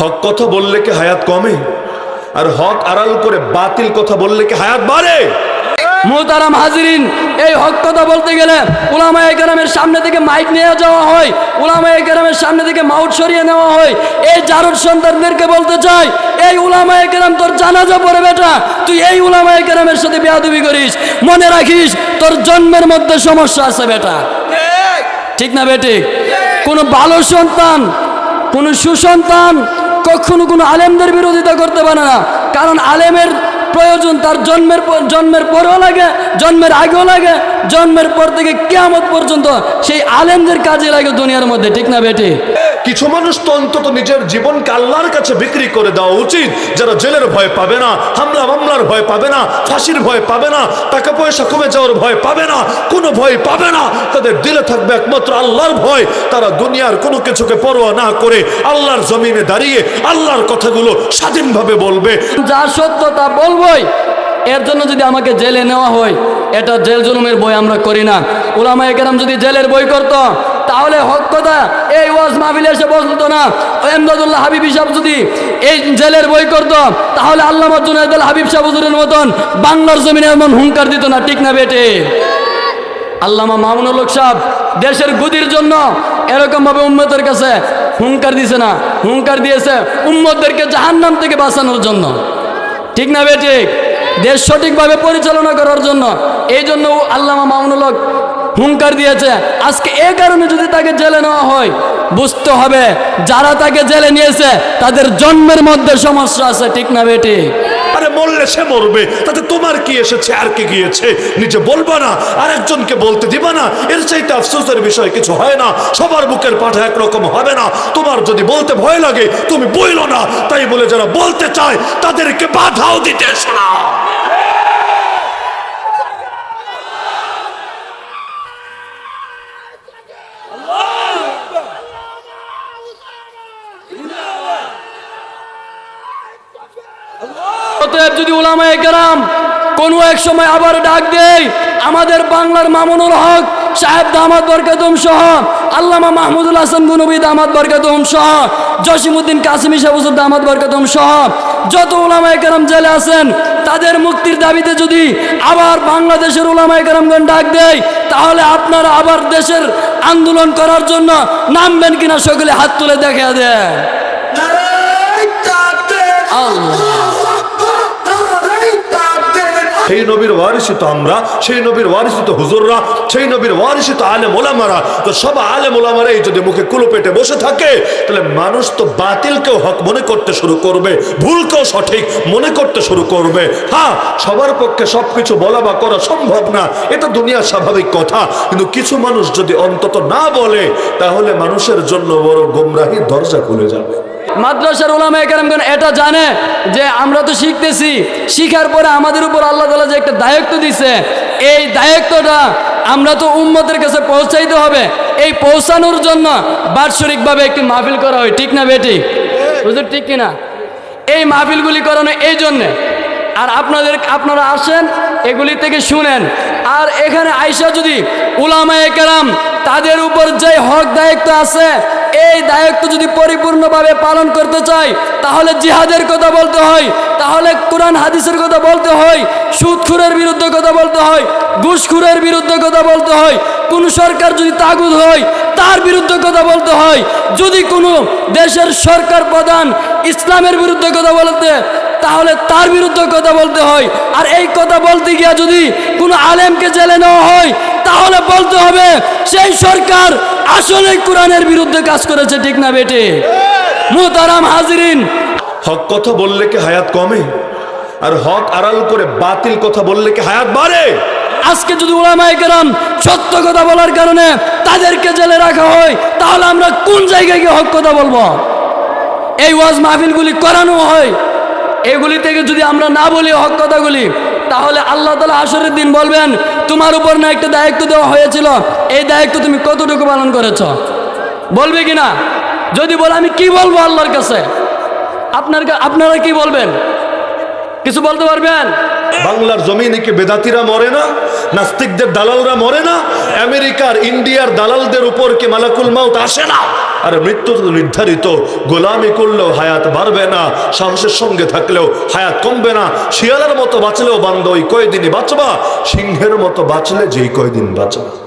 হক কথা বললে কি হায়াত কমে? আর হক আড়াল করে বাতিল কথা বললে কি হায়াত বাড়ে? মোহতারাম হাজিরিন এই হক কথা বলতে গেলে উলামা একরামের সামনে থেকে মাইক নিয়ে যাওয়া হয় উলামা একরামের সামনে থেকে মাউট সরিয়ে নেওয়া হয়। এই জারুর সন্তানদেরকে বলতে চাই এই উলামা একরাম তোর জানাজা পড়ে বেটা তুই এই উলামা একরামের সাথে বেয়াদবি করিস। মনে রাখিস তোর জন্মের মধ্যে সমস্যা আছে বেটা। ঠিক। না বেটি কোনো ভালো সন্তান কোনো সুসন্তান কখনো কোনো আলেমদের বিরোধিতা করতে পারে না। কারণ আলেমের প্রয়োজন তার জন্মের পর- জন্মের পরেও লাগে জন্মের আগেও লাগে জন্মের পর থেকে কেয়ামত পর্যন্ত সেই আলেমদের কাজে লাগে দুনিয়ার মধ্যে ঠিক না বেটি? কিছু মানুষ তো অন্তত নিজের জীবনকে আল্লাহর কাছে বিক্রি করে দেওয়া উচিত। যারা জেলের ভয় পাবে না হামলা মামলার ভয় পাবে না ফাঁসির ভয় পাবে না টাকা পয়সা কমে যাওয়ার ভয় পাবে না কোনো ভয় পাবে না। তাদের দিলে থাকবে একমাত্র আল্লাহর ভয়। তারা দুনিয়ার কোনো কিছুকে পরোয়া না করে আল্লাহর জমিনে দাঁড়িয়ে আল্লাহর কথাগুলো স্বাধীনভাবে বলবে। যা সত্য তা বলবই এর জন্য যদি আমাকে জেলে নেওয়া হয়, এটা জেল জুলুমের বই আমরা করি না। ওলামা একরাম যদি জেলের বই করতো, তাহলে হক এই ওয়াজ মাহফিলে এসে বসতো না, এমদাদুল্লাহ হাবিব সাহেব যদি এই জেলের বই করতো, তাহলে আল্লাহ জুনায়দুল হাবিব সাহেব হুজুরের মতন বাংলার জমিনে এমন হুঙ্কার দিত না, ঠিক না বেটে? আল্লামা মামুনুল সাহেব দেশের গুদির জন্য এরকমভাবে উম্মতের কাছে হুঙ্কার দিয়েছে না। হুঙ্কার দিয়েছে উম্মতদেরকে জাহান্নাম থেকে বাঁচানোর জন্য। ঠিক না বে ঠিক? দেশ সঠিকভাবে পরিচালনা করার জন্য, এই জন্য আল্লামা মামুনুল হক হুঙ্কার দিয়েছে। আজকে এ কারণে যদি তাকে জেলে নেওয়া হয়, বুঝতে হবে যারা তাকে জেলে নিয়েছে, তাদের জন্মের মধ্যে সমস্যা আছে, ঠিক না বেঠিক আরে মরলে সে মরবে, তাতে তোমার কি এসেছে? আর কি গিয়েছে? নিজে বলবা না। আর একজনকে বলতে দিবা না। এর চাইতে আফসোসের বিষয় কিছু হয় না। সবার বুকের পাঠা একরকম হবে না। তোমার যদি বলতে ভয় লাগে, তুমি বইলো না। তাই বলে যারা বলতে চায়, তাদেরকে বাধাও দিতে এসো অতএব যদি উলামায়ে কেরাম কোনো এক সময় আবার ডাক দেয় আমাদের বাংলার মামুনুল হক সাহেব দামাদ বরকাতুম সহ আল্লামা মাহমুদুল হাসান গুনবী দামাদ বরকাতুম সহ জসিমুদ্দিন কাসিমি সাহুজুর দামাদ বরকাতুম সহ যত উলামায়ে কেরাম জেলে আছেন তাদের মুক্তির দাবিতে যদি আবার বাংলাদেশের উলামায়ে কেরামগণ ডাক দেয় তাহলে আপনারা আবার দেশের আন্দোলন করার জন্য নামবেন কিনা সকলে হাত তুলে দেখা দেয় আল্লাহ। সেই নবীর ওয়ারিসি তো আমরা, সেই নবীর ওয়ারিসি তো হুজুররা, সেই নবীর ওয়ারিসি তো আলে মোলামারা তো সব আলে মোলামারাই যদি মুখে কুলো পেটে বসে থাকে, তাহলে মানুষ তো বাতিলকেও হক মনে করতে শুরু করবে ভুলকেও সঠিক মনে করতে শুরু করবে। হ্যাঁ সবার পক্ষে সবকিছু বলা বা করা সম্ভব না এটা দুনিয়ার স্বাভাবিক কথা। কিন্তু কিছু মানুষ যদি অন্তত না বলে, তাহলে মানুষের জন্য বড় গোমরাহি দরজা খুলে যাবে। মাদ্রাসার ওলামা একরামগণ এটা জানে যে আমরা তো শিখতেছি। শিখার পরে আমাদের উপর আল্লাহ তালা যে একটা দায়িত্ব দিছে, এই দায়িত্বটা আমরা তো উম্মতের কাছে পৌঁছাইতে হবে। এই পৌঁছানোর জন্য বাৎসরিকভাবে একটি মাহফিল করা হয়, ঠিক না বেটি? বুঝলি ঠিক কিনা? এই মাহফিলগুলি করানো এই জন্যে। আর আপনাদের, আপনারা আসেন, এগুলি থেকে শুনেন। আর এখানে আইসা যদি উলামায়ে কেরাম তাদের উপর যে হক দায়িত্ব আছে এই দায়িত্ব যদি পরিপূর্ণভাবে পালন করতে চাই, তাহলে জিহাদের কথা বলতে হয়, তাহলে কোরআন হাদিসের কথা বলতে হয়, সুদখুরের বিরুদ্ধে কথা বলতে হয়, ঘুষখুরের বিরুদ্ধে কথা বলতে হয়, কোন সরকার যদি তাগুদ হয়, তার বিরুদ্ধে কথা বলতে হয়, যদি কোনো দেশের সরকার প্রধান ইসলামের বিরুদ্ধে কথা বলতে তাহলে তার বিরুদ্ধে কথা বলতে হয়। আর এই কথা বলতে গিয়া যদি কোনো আলেমকে জেলে নেওয়া হয় তাহলে বলতে হবে সেই সরকার আসলে কোরআনের বিরুদ্ধে কাজ করেছে ঠিক না বেটে? মুতারাম হাজরিন। হক কথা বললে কি হায়াত কমে? আর হক আড়াল করে বাতিল কথা বললে কি হায়াত বাড়ে? আজকে যদি ওলামায়ে কেরাম সত্য কথা বলার কারণে তাদেরকে জেলে রাখা হয় তাহলে আমরা কোন জায়গায় গিয়ে হক কথা বলব? এই ওয়াজ মাহফিলগুলি করানো হয়। এগুলি থেকে যদি আমরা না বলি হক কথাগুলি, তাহলে আল্লাহ তালা আসরের দিন বলবেন, তোমার উপর না একটা দায়িত্ব দেওয়া হয়েছিল, এই দায়িত্ব তুমি কতটুকু পালন করেছ? বলবে কি না? যদি বলে, আমি কি বলব আল্লাহর কাছে? আপনার আপনারা কি বলবেন? কিছু বলতে পারবেন? বাংলার জমিনে কি বেদাতিরা মরে না? নাস্তিকদের দালালরা মরে না? আমেরিকার, ইন্ডিয়ার দালালদের উপর কি মালাকুল মাউত আসে না? আর মৃত্যু নির্ধারিত। গোলামি করলেও হায়াত বাড়বে না, সাহসের সঙ্গে থাকলেও হায়াত কমবে না। শিয়ালের মতো বাঁচলেও বান্ধব ওই কয়দিনই বাঁচবা, সিংহের মতো বাঁচলে যেই কয়দিন বাঁচবা।